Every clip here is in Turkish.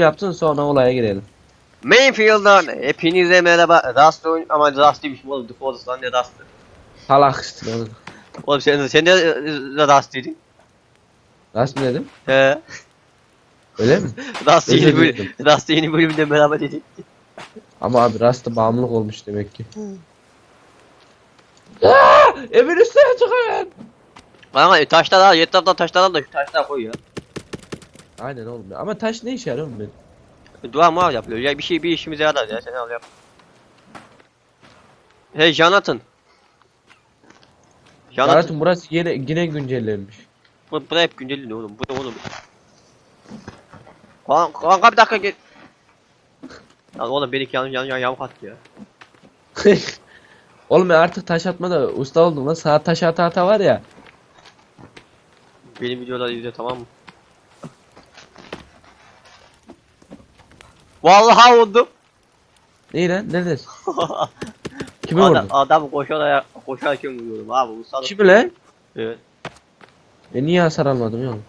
yapsın sonra olaya girelim. Mainfield'dan hepinize merhaba. Rust oyun ama Rust değilmiş oğlum. The Forest lan ne Rust'ı. Salak işte onu. Oğlum sen, sen de e, Rust dedin. Nasıl mı dedim? He. Öyle mi? Rust yeni, bölüm. Rust yeni bölümünde merhaba dedik. Ama abi Rust'a bağımlılık olmuş demek ki. Aaa! Evin üstüne çıkıyor. Kanka e, taşlar al, etraftan taşlar al da şu taşlar koy ya. Aynen oğlum ya. Ama taş ne işe yarıyor oğlum benim? Dua mı yapıyor? Ya bir şey bir işimize yarar ya sen al yap. Hey Jonathan. Jonathan. Yaratım burası yine yine güncellenmiş. Bu, bu da hep güncelleniyor oğlum. Bu da oğlum. Kanka, kanka bir dakika gel. Lan oğlum benimki yan yan yan yamuk attı ya. oğlum ben artık taş atmada usta oldum lan. Saat taş ata ata var ya. Benim videoları izle tamam mı? Vallahi vurdum. Ne lan? Neredesin? Kimi Adam, vurdun? adam koşarak koşarken vuruyorum abi bu salak. Kimi lan? Evet. E niye hasar almadım ya oğlum?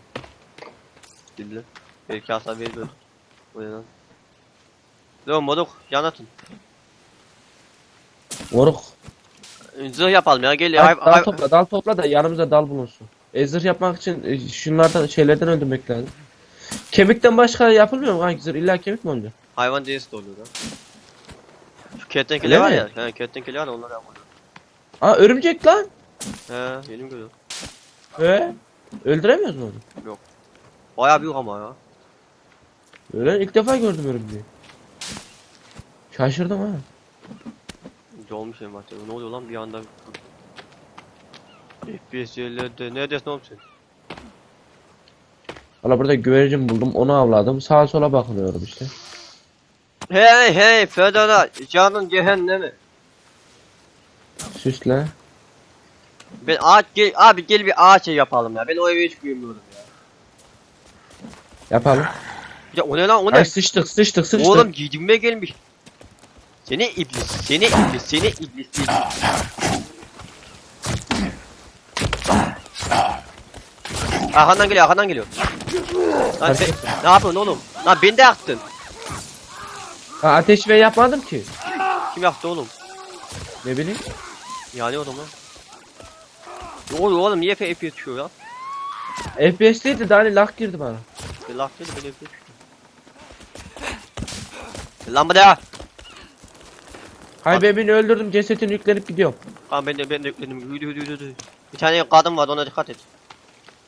Bildi. Belki hasar veriyor. O ne lan? Moruk Jonathan. Moruk. Zırh yapalım ya gel. Dal, dal topla, dal topla da yanımıza dal bulunsun. E zırh yapmak için e, şunlardan şeylerden öldürmek lazım. Kemikten başka yapılmıyor mu kanki zırh? İlla kemik mi oluyor? Hayvan cinsi de oluyor lan. Şu kertenkele Öyle var ya. He kertenkele var ya onları yapalım. Aa örümcek lan. He benim görüyorum. He? Öldüremiyoruz mu onu? Bayağı büyük ama ya. Öyle ilk defa gördüm örümceği. Şaşırdım ha. İnce olmuş en başta. Ne oluyor lan bir anda? FPS yerlerde neredesin oğlum sen? Valla burada güvercin buldum onu avladım. Sağa sola bakınıyorum işte. Hey hey Fedora canın cehennemi. Süsle. Ben ağaç gel abi gel bir ağaç yapalım ya. Ben o eve hiç güvenmiyorum ya. Yapalım. Ya o ne lan o ne? Ay sıçtık sıçtık sıçtık. Oğlum giydirmeye gelmiş. Seni iblis, seni iblis, seni iblis. iblis. Arkandan geliyor, arkandan geliyor. Lan sen, ne yapıyorsun oğlum? Lan beni de yaktın. Ha, ateş ve yapmadım ki. Kim yaktı oğlum? Ne bileyim. Yani oğlum lan. Ne oluyor oğlum? Niye FPS düşüyor ya? FPS değildi daha hani lag girdi bana. Bir laf dedi, ben FPS düştüm. Lan bu da. Hay be beni öldürdüm cesetini yüklenip gidiyorum. Tamam ben de ben de yükledim. Yürü yürü yürü yürü. Bir tane kadın var ona dikkat et.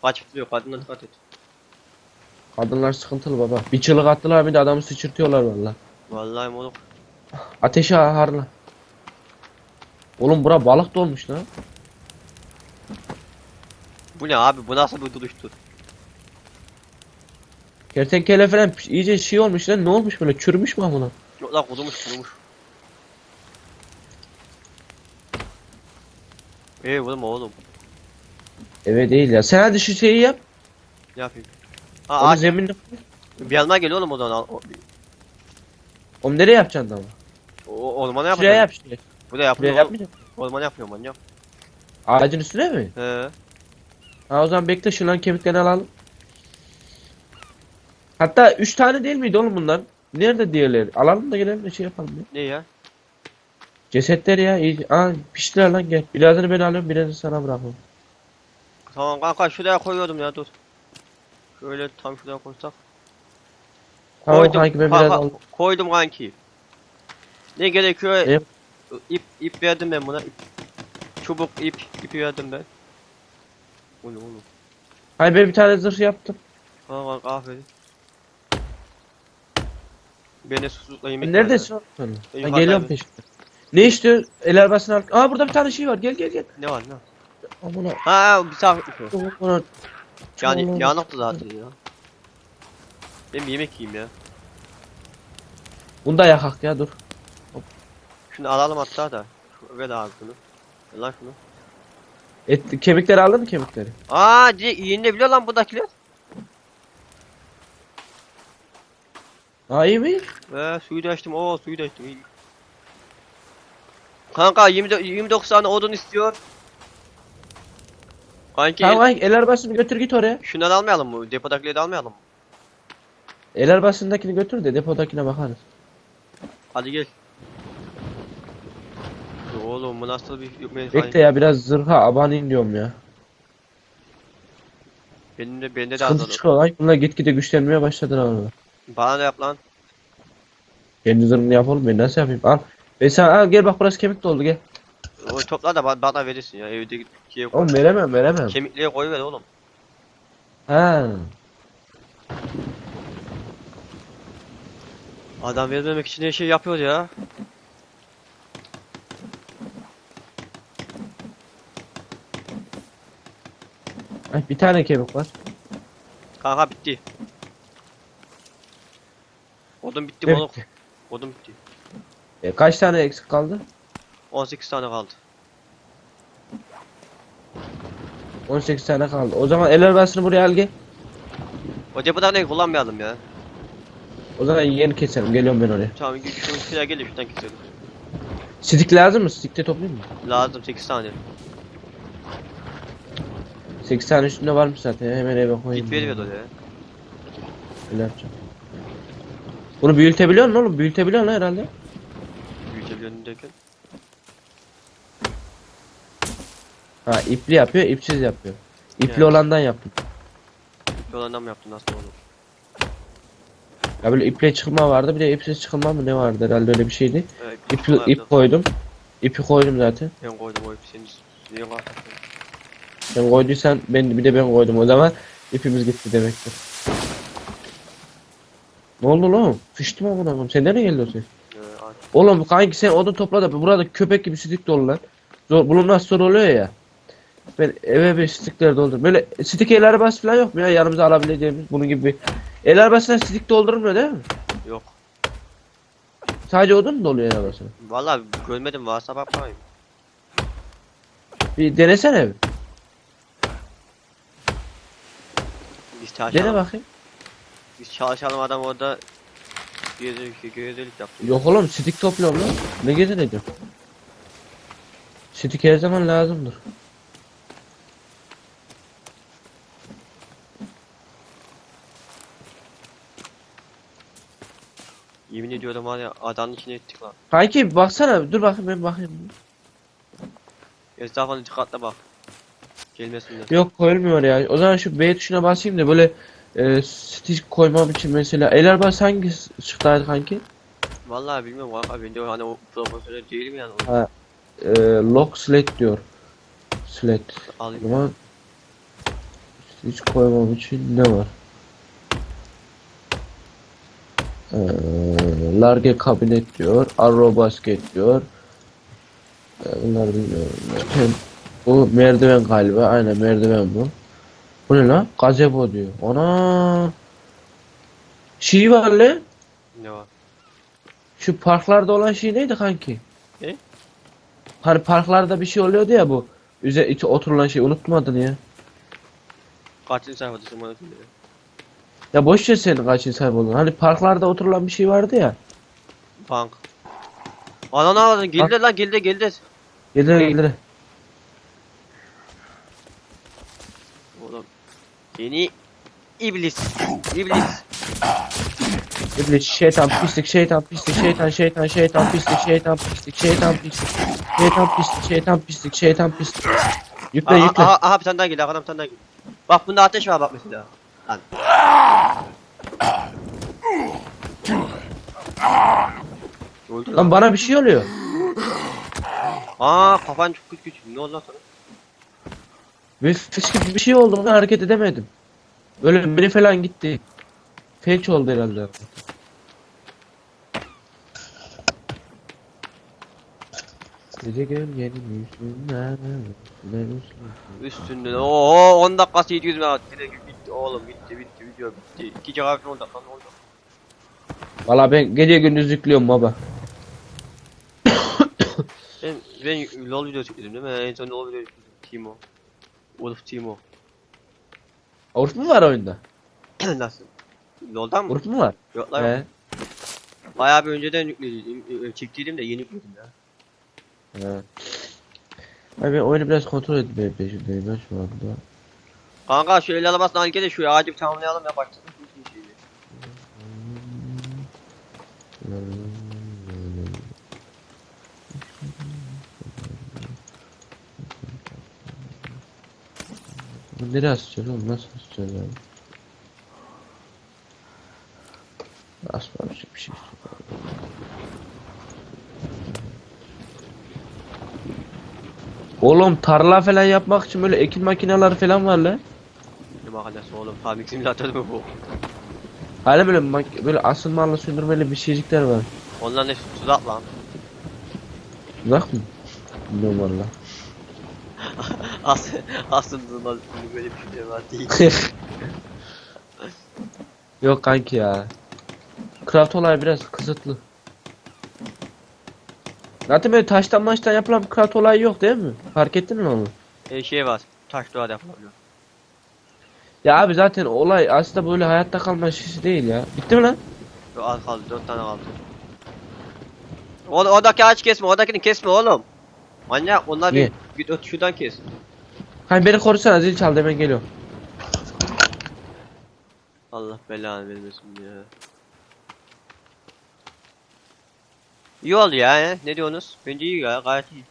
Kaçıklıyor kadına dikkat et. Kadınlar sıkıntılı baba. Bir çığlık attılar bir de adamı sıçırtıyorlar valla. Vallahi moruk. Ateşe harla. Oğlum bura balık dolmuş lan. Bu ne abi? Bu nasıl bir duruştur? Kertenkele falan iyice şey olmuş lan ne olmuş böyle çürümüş mü amına? Yok lan kurumuş kurumuş. Eee vurma oğlum. Evet değil ya. Sen hadi şu şeyi yap. Ne yapayım? Ha Onu ağaç. zeminde. Bir yanıma geliyor oğlum o zaman. O, Oğlum nereye yapacaksın ama? o, ormana Şuraya yapacağım. yap şuraya. Buraya Şuraya yapıyorum. yapmayacaksın. Ormana yapıyorum yap. Ağacın üstüne mi? He. Ha o zaman bekle şunların kemiklerini alalım. Hatta 3 tane değil miydi oğlum bunlar? Nerede diğerleri? Alalım da gelelim de şey yapalım ya. Ne ya? Cesetler ya iyi. Aa piştiler lan gel. Birazını ben alıyorum birazını sana bırakıyorum. Tamam kanka şuraya koyuyordum ya dur. Şöyle tam şuraya koysak. Tamam Koydum, kanki ben biraz al. Koydum kanki. Ne gerekiyor? Yap. İp, ip verdim ben buna. İp. Çubuk ip, ipi verdim ben. O ne oğlum? Hayır ben bir tane zırh yaptım. Tamam kanka aferin. Beni susuzla yemek Neredesin oğlum yukarıdayım. geliyorum peşinden. Ne istiyor? El arabasını al. Aa burada bir tane şey var. Gel gel gel. Ne var ne? Amına. Ha bir. Amına. Yani Oğlum. yanıktı zaten ya. Ben bir yemek yiyeyim ya. Bunu da yakak ya dur. Şunu alalım hatta da. Şu- Ver abi şunu. Ver lan şunu. Et, kemikleri aldın mı kemikleri? Aa C yenilebiliyor lan buradakiler. Aa iyi mi? Ve suyu da açtım. Oo suyu da açtım. iyi. Kanka 20, 29 tane odun istiyor. Kanki Tamam ay, el arabasını götür git oraya. şunları almayalım mı? Depodakileri de almayalım mı? El arabasındakini götür de depodakine bakarız. Hadi gel. Oğlum bu nasıl bir yükmeyin Bekle ya biraz zırha abanayım diyorum ya. Benim de bende de Sıkıntı azaldı. çıkıyor lan. Bunlar gitgide güçlenmeye başladı lan. Bana da yap lan. Kendi zırhını yapalım ben nasıl yapayım? Al. Ben sana al gel bak burası kemik doldu gel. O topla da bana, bana verirsin ya. Evde kiye koy. Oğlum veremem veremem. Kemikliğe koy ver oğlum. Ha. Adam vermemek için her şey yapıyor ya. Ay, bir tane kemik var. Kanka bitti. Odun bitti Evet. oğlum. Odun bitti. E, kaç tane eksik kaldı? 18 tane kaldı. 18 tane kaldı. O zaman el arabasını buraya al gel. O depodan ne kullanmayalım ya. O zaman yeni keselim. Geliyorum ben oraya. Tamam şu şuraya gelin şuradan keselim. Stick lazım mı? De toplayayım mı? Lazım 8 tane. 8 tane üstünde varmış zaten. Hemen eve koyayım. Git ver ver oraya. Öyle yapacağım. Bunu büyütebiliyor musun oğlum? Büyütebiliyor musun herhalde? Büyütebiliyorsun derken. Ha ipli yapıyor, ipsiz yapıyor. İpli Yani. olandan yaptım. Yolandan mı yaptın nasıl olur? Ya böyle iple çıkma vardı, bir de ipsiz çıkılma mı ne vardı herhalde öyle bir şeydi. Evet, İp, bunlar ip koydum. İpi koydum zaten. Ben koydum o ipi senin niye var? Sen koyduysan ben bir de ben koydum. O zaman ipimiz gitti demektir. Ne oldu lan? Fıştı mı amına koyayım? Sen nereye geldi o ses? Ee, aç. Oğlum kanki sen odun topla da burada köpek gibi stick dolu lan. Zor, bulunmaz zor oluyor ya. Ben eve bir stickler doldurdum. Böyle stick el arabası falan yok mu ya yanımıza alabileceğimiz bunun gibi bir. El arabasına stick doldurulmuyor değil mi? Yok. Sadece odun mu doluyor el arabasına? Vallahi görmedim varsa bakmayayım. Bir denesene bir. Biz çalışalım. Dene bakayım. Biz çalışalım adam orada gezelik gezelik yaptı. Yok oğlum stick topluyorum lan. Ne gezineceğim? Stick her zaman lazımdır. Yemin ediyorum var ya adanın içine ettik lan. Kanki baksana dur bakayım ben bakayım. Etrafına dikkatli bak. Gelmesinler. Yok koyulmuyor ya. O zaman şu B tuşuna basayım da böyle e, stick koymam için mesela el arabası hangi çıktıydı kanki? Vallahi bilmiyorum kanka ben de hani o profesyonel değilim yani. Ha. E, lock sled diyor. Sled. Alayım. zaman hiç koymam için ne var? Ee, large kabinet diyor. Arrow basket diyor. Ee, bunlar bilmiyorum. Hem- Bu merdiven galiba. Aynen merdiven bu. Bu ne lan? Gazebo diyor. Ana. Şey var lan. Ne var? Şu parklarda olan şey neydi kanki? Ne? Hani parklarda bir şey oluyordu ya bu. Üze içi oturulan şey unuttum adını ya. Kaçıncı sayfadasın bana söyle. Ya boş ver senin kaçıncı sayfa olduğunu. Hani parklarda oturulan bir şey vardı ya. Bank. Ana ne yaptın? Geldi lan geldi geldi. Gelir gelir. Oğlum. Seni iblis. İblis. İblis şeytan pislik şeytan pislik şeytan şeytan şeytan pislik şeytan pislik şeytan pislik şeytan pislik şeytan pislik şeytan pislik. Yükle Aha, yükle. aha, aha bir tane daha geldi. Arkadan bir tane daha geldi. Bak bunda ateş var bak mesela. Lan. Öldü lan. Bana bir şey oluyor. Aa kafan çok kötü küçük. Ne oldu lan sana? Ve fıs gibi bir şey oldu ben hareket edemedim. Böyle beni falan gitti. Felç oldu herhalde. Gece gölgenin üstünden Üstünden ooo 10 dakikası 700 megabayt. Direkt bitti oğlum bitti bitti video bitti. 2 GB 10 dakika ne oldu? Valla ben gece gündüz yüklüyorum baba. Ben, ben LoL video çektim değil mi? En son LoL video çektim. Timo. Wolf Timo. Urf mu var oyunda? Nasıl? LoL'dan mı? Urf mu var? Yok lan. Bayağı bir önceden yükledim. Çektiydim de yeni yükledim ya. Ay ben oyunu biraz kontrol etmeye peşindeyim ben şu anda. Kanka şu el arabasını al gel de şu ağacı bir tamamlayalım ya şeyi. Bu nereye asacağız oğlum? Nasıl asacağız abi? Asmamış bir şey. Oğlum tarla falan yapmak için böyle ekin makineleri falan var lan. Ne makinesi oğlum? Farming simülatörü mü bu? Hala böyle mak- böyle asılmalı sündürmeli bir şeycikler var. Onların ne sudak lan. Uzak mı? Bilmiyorum valla. As aslında böyle bir şey var değil. Yok kanki ya. Craft olayı biraz kısıtlı. Zaten böyle taştan maçtan yapılan bir craft olayı yok değil mi? Fark ettin mi onu? e, şey var. Taş duvar yapılabiliyor. Ya abi zaten olay aslında böyle hayatta kalma işi değil ya. Bitti mi lan? Yo, Az kaldı. Dört tane kaldı. O, oradaki ağaç kesme. Oradakini kesme oğlum. Manyak. Onlar bir Niye? git öt şuradan kes. Hani beni korusana zil çaldı hemen geliyorum. Allah belanı vermesin ya. İyi oldu ya. he? Ne diyorsunuz? Bence iyi ya. Gayet iyi.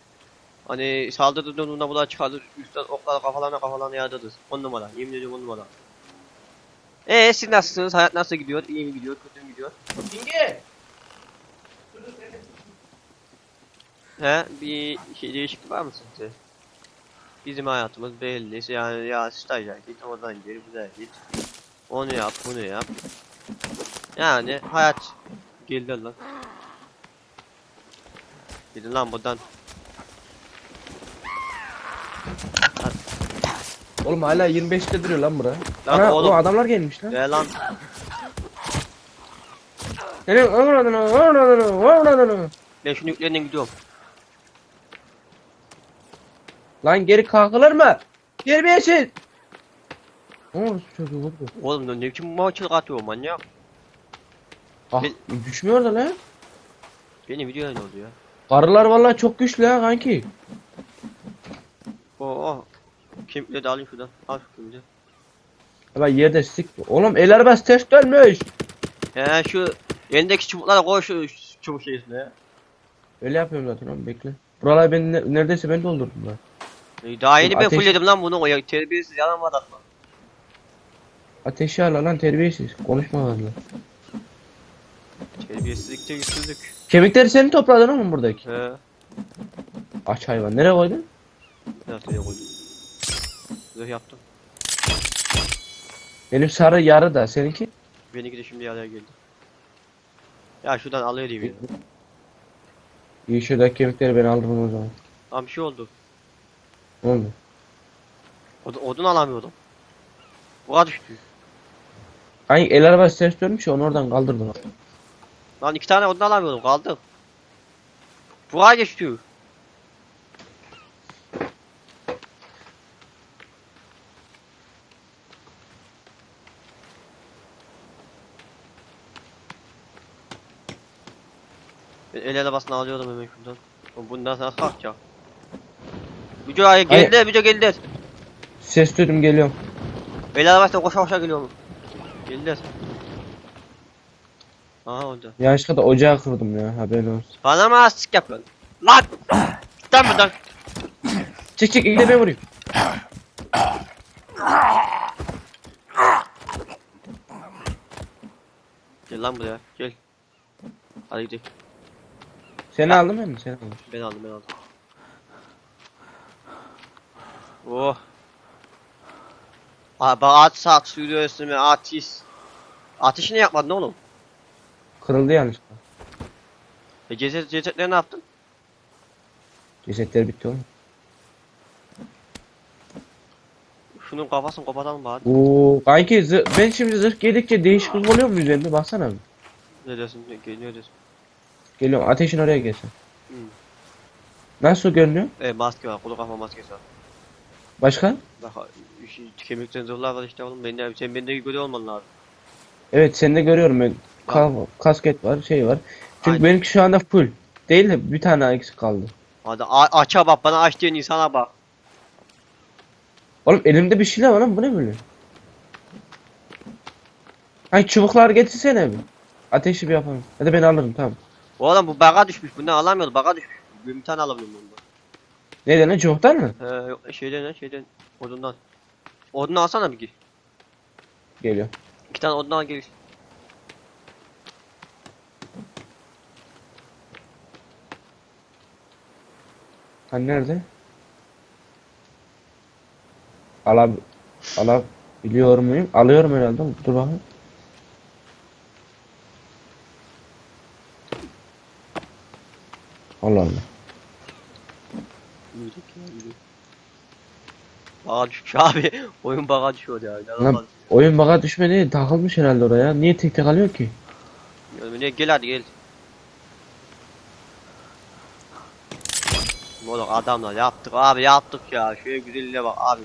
Hani saldırı durumunda bunlar çıkardı. Üstten oklar kafalarına kafalarına yağdırırız. On numara. Yemin ediyorum on numara. Eee siz nasılsınız? Hayat nasıl gidiyor? İyi mi gidiyor? Kötü mü gidiyor? He bir şey değişiklik var mı sizce? Bizim hayatımız belli. Yani ya stajyer git oradan geri buraya git. Onu yap bunu yap. Yani hayat geldi lan. Gidin lan buradan. Oğlum hala 25'te duruyor lan bura. Lan Ana oğlum. o adamlar gelmiş lan. Ve lan ömür adını, ömür adını. ben şunu yüklerine gidiyorum. Lan geri kalkılır mı? Eşit. Oo çocuğu vurdu. Oğlum ne biçim maçılık atıyor manyak. Ah Ne- düşmüyor da lan. Benim videoya ne oldu ya? Karılar vallahi çok güçlü ha kanki. Oo. Oh. Kimle de alayım şuradan. Al şu kimle. Ama yerde sik. Oğlum el arabası ters dönmüş. He şu elindeki çubuklara koy şu çubuk şeysine ya. Öyle yapıyorum zaten oğlum bekle. Buralar ben ne- neredeyse ben doldurdum lan. Ee, Daha yeni ben Ateş- fullledim lan bunu. O ya terbiyesiz yalan var atma. Ateşi al lan terbiyesiz. Konuşma fazla. Terbiyesizlikte güçsüzlük. Kemikleri senin topladın ama buradaki. He. Aç hayvan. Nereye koydun? Ya koydum. Zırh yaptım. Benim sarı yarı da seninki. Benimki de şimdi araya geldi. Ya şuradan alayım ya. İyi şuradaki kemikleri ben alırım o zaman. Lan bir şey oldu. Ne oldu? Od odun alamıyordum. Buğa düştü. Hani el arabası ters dönmüş onu oradan kaldırdım. Lan iki tane odun alamıyordum. Kaldım. Buğa geçti. El arabasını alıyordum hemen şuradan. Bundan sonra kalkacak. Müco ay geldi, Müco geldi. Ses duydum geliyorum. El arabasına koşa koşa geliyorum. Geldiler. Aha orada. Yanlışlıkla da ocağı kırdım ya haberin olsun. Bana mı astık yapıyorsun? Lan! Git lan buradan. Çık çık ilk de ben vurayım. Gel lan buraya, gel. Hadi gidelim. Seni aldım ben mi? Seni aldım. Ben aldım, ben aldım. Oh. Abi at sak sürüyor üstüme ateş. Ateşi ne yapmadın oğlum? Kırıldı yanlışlıkla. E ceset, cesetleri ne yaptın? Cesetler bitti oğlum. Şunun kafasını kopatalım bari. Oo kanki zı- ben şimdi zırh giydikçe değişiklik oluyor mu üzerinde baksana bir. Ne diyorsun? Ne, ne diyorsun? Geliyorum ateşin oraya gelsin. Hmm. Nasıl görünüyor? E maske var, kulu kafa maskesi var. Başka? Bak şu kemikten zorlar var işte oğlum. Ben de, sen bende görüyor olman lazım. Evet sende görüyorum ben. Ka- kasket var şey var. Çünkü Aynen. benimki şu anda full. Değil de bir tane eksik kaldı. Hadi a- aça bak bana aç diyen insana bak. Oğlum elimde bir şeyler var lan bu ne böyle? Hani çubuklar getirsene bir. ateşi bir yapalım. Hadi ben alırım tamam. Oğlum bu baga düşmüş. Bundan alamıyordu. Baga düşmüş. Bir tane alabiliyorum bundan. Neden lan çoktan mı? He yok şeyden lan şeyden. Odundan. Odunu alsana bir gir. Geliyor. İki tane odun al gel. Hani nerede? Alab alabiliyor muyum? Alıyorum herhalde. Dur bakayım. Allah Allah. Ya yürü. Baga düşmüş abi. Oyun baga düşüyor ya. Lan oyun baga düşmedi. Takılmış herhalde oraya. Niye tek tek alıyor ki? Ya, Gel hadi gel. Oğlum adamlar yaptık abi yaptık ya. Şöyle güzelliğe bak abi.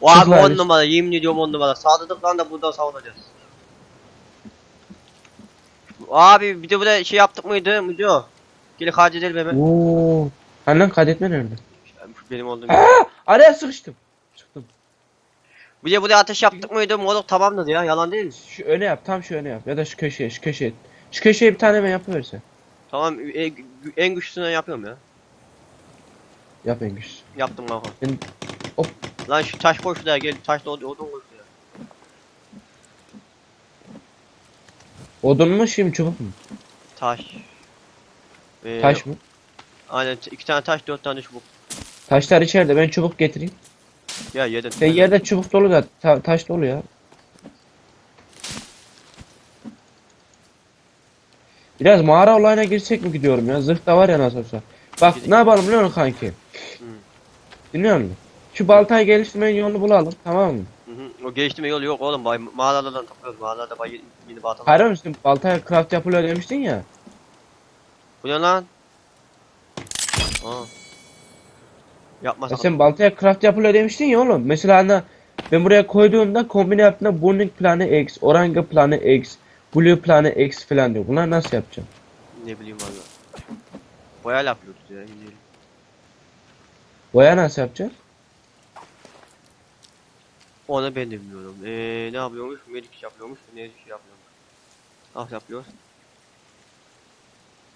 O abi Kızlar, 10 numara yemin ediyorum 10 numara. Sadıklan da buradan savunacağız. Abi bir de burada şey yaptık mıydı Müco? Gel kaydedelim hemen. Oo. Lan kaydetme nerede? Benim olduğum Araya sıkıştım. Çıktım. Bir de buraya ateş yaptık mıydı? Moruk tamamdır ya yalan değil mi? Şu öne yap. Tam şu öne yap. Ya da şu köşeye. Şu köşeye. Şu köşeye bir tane ben yapıversen. Tamam en, en güçlüsünden yapıyorum ya. Yap en güçlü. Yaptım kanka. Ben... Hop. Lan şu taş koy şuraya gel. Taşla od- odun koy şuraya. Odun mu şimdi çubuk mu? Taş. Ee, Taş mı? Aynen iki tane taş dört tane çubuk. Taşlar içeride. Ben çubuk getireyim. Ya yedin. Sen yerde çubuk dolu da ta- taş dolu ya. Biraz mağara olayına girsek mi gidiyorum ya? Zırh da var ya nasıl olsa. Bak Gidelim. ne yapalım biliyor musun kanki? Dinliyor musun? Şu baltayı geliştirmenin yolunu bulalım tamam mı? Hı hı. O geliştirme yolu yok oğlum. Bay, mağaralardan topluyoruz. Mağaralarda bay yeni, baltalar. Hayır mısın? Baltaya craft yapılıyor demiştin ya. Bu ne lan? Aa. Yapma Ya sen baltaya craft yapılıyor demiştin ya oğlum. Mesela hani ben buraya koyduğumda kombine yaptığımda burning planı X, orange planı X, blue planı X falan diyor. Bunları nasıl yapacağım? Ne bileyim valla. Boyayla yapıyoruz ya. değilim. Boya nasıl yapacağız? Onu ben de bilmiyorum. Eee ne yapıyormuş? Medik yapıyormuş. Ne şey yapıyormuş? Nasıl yapıyoruz?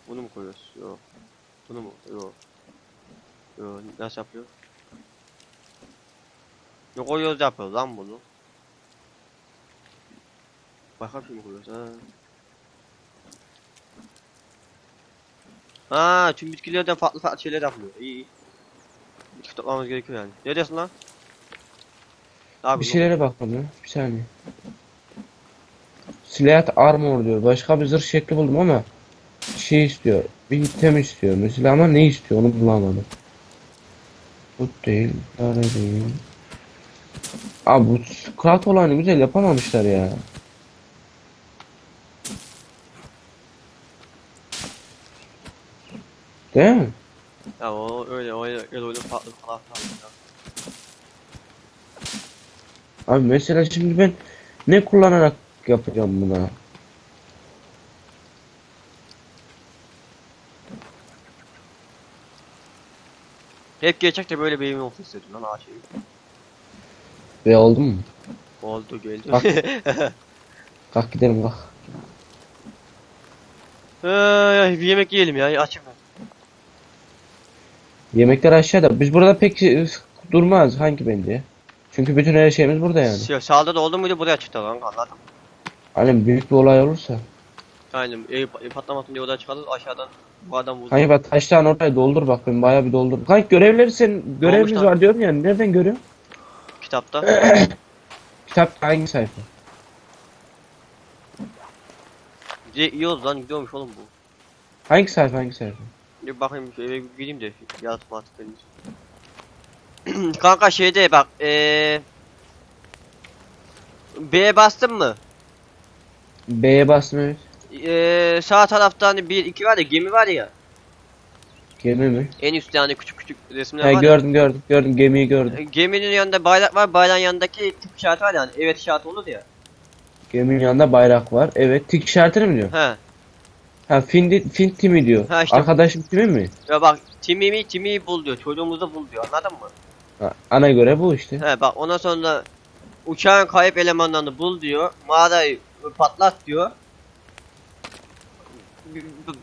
Bunu mu koyuyoruz? Yok. Bunu mu? Yok. Yok. Nasıl yapıyoruz? Ne koyuyoruz yapıyoruz lan bunu. Başka bir şey mi koyuyoruz? Ha. Ha, tüm bitkilerden farklı farklı şeyler yapılıyor. İyi iyi. Bitki toplamamız gerekiyor yani. Ne diyorsun lan? Abi Bir şeylere bakalım ya. Bir saniye. Silayat armor diyor. Başka bir zırh şekli buldum ama şey istiyor. Bir item istiyor. Mesela ama ne istiyor onu bulamadım. Bu değil. Böyle değil. Abi bu craft olanı güzel yapamamışlar ya. Değil mi? Ya o öyle öyle öyle öyle farklı falan falan. ya. Abi mesela şimdi ben ne kullanarak yapacağım buna? Hep gerçekte böyle bir evim olsun istedim lan ağaç evi. Ve oldu mu? Oldu geldi. Bak. Kalk gidelim kalk. Ay, bir yemek yiyelim ya açım. Yemekler aşağıda. Biz burada pek e, durmaz hangi bence. Çünkü bütün her şeyimiz burada yani. Yani. Sağda da oldu muydu buraya çıktı lan anladım. Hani büyük bir olay olursa. Aynen ev, ev patlamasın diye odaya çıkarız aşağıdan bu adam vurdu. Kanki bak taştan orayı doldur bak ben bayağı bir doldur. Kanki görevleri sen görevimiz lan. var diyorum ya nereden görüyorsun? Kitapta. Kitap hangi sayfa? İyi yiyoruz lan gidiyormuş oğlum bu. Hangi sayfa hangi sayfa? Bir bakayım şu eve bir gireyim de artık benim için. Kanka şeyde bak eee B'ye bastın mı? B'ye evet. Eee sağ tarafta hani bir iki var ya gemi var ya. Gemi mi? En üstte hani küçük küçük resimler He var. ya. gördüm gördüm gördüm gemiyi gördüm. E, Geminin yanında bayrak var. Bayrağın yanındaki tip işareti var yani. Evet işareti olur ya. Geminin yanında bayrak var. Evet tik işaretini mi diyor? He. Ha fin, fin timi diyor. Ha, işte. Arkadaşım timi mi? Ya bak Timimi Timi'yi bul diyor. Çocuğumuzu bul diyor. Anladın mı? Ha, ana göre bu işte. He bak ondan sonra uçağın kayıp elemanlarını bul diyor. Mağarayı patlat diyor.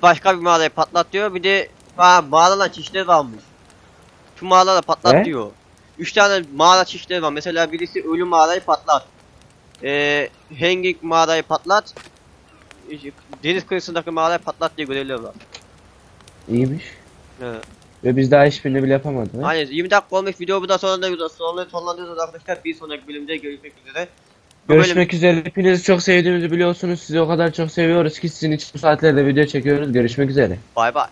başka bir mağarayı patlatıyor. Bir de ha, mağaralar çeşitleri kalmış. Şu mağaraları patlat Ne? diyor. Üç tane mağara çeşitleri var. Mesela birisi ölü mağarayı patlat. Ee, hanging mağarayı patlat. Deniz kıyısındaki mağarayı patlat diye görevler var. İyiymiş. Evet. Ve biz daha hiçbirini bile yapamadık. ha? Aynen 20 dakika olmuş video bu da sonunda sonra sonlandırıyoruz arkadaşlar. Bir sonraki bölümde görüşmek üzere. Bu bölüm- Görüşmek üzere. Hepinizi çok sevdiğimizi biliyorsunuz. Sizi o kadar çok seviyoruz ki sizin için bu saatlerde video çekiyoruz. Görüşmek üzere. Bay bay.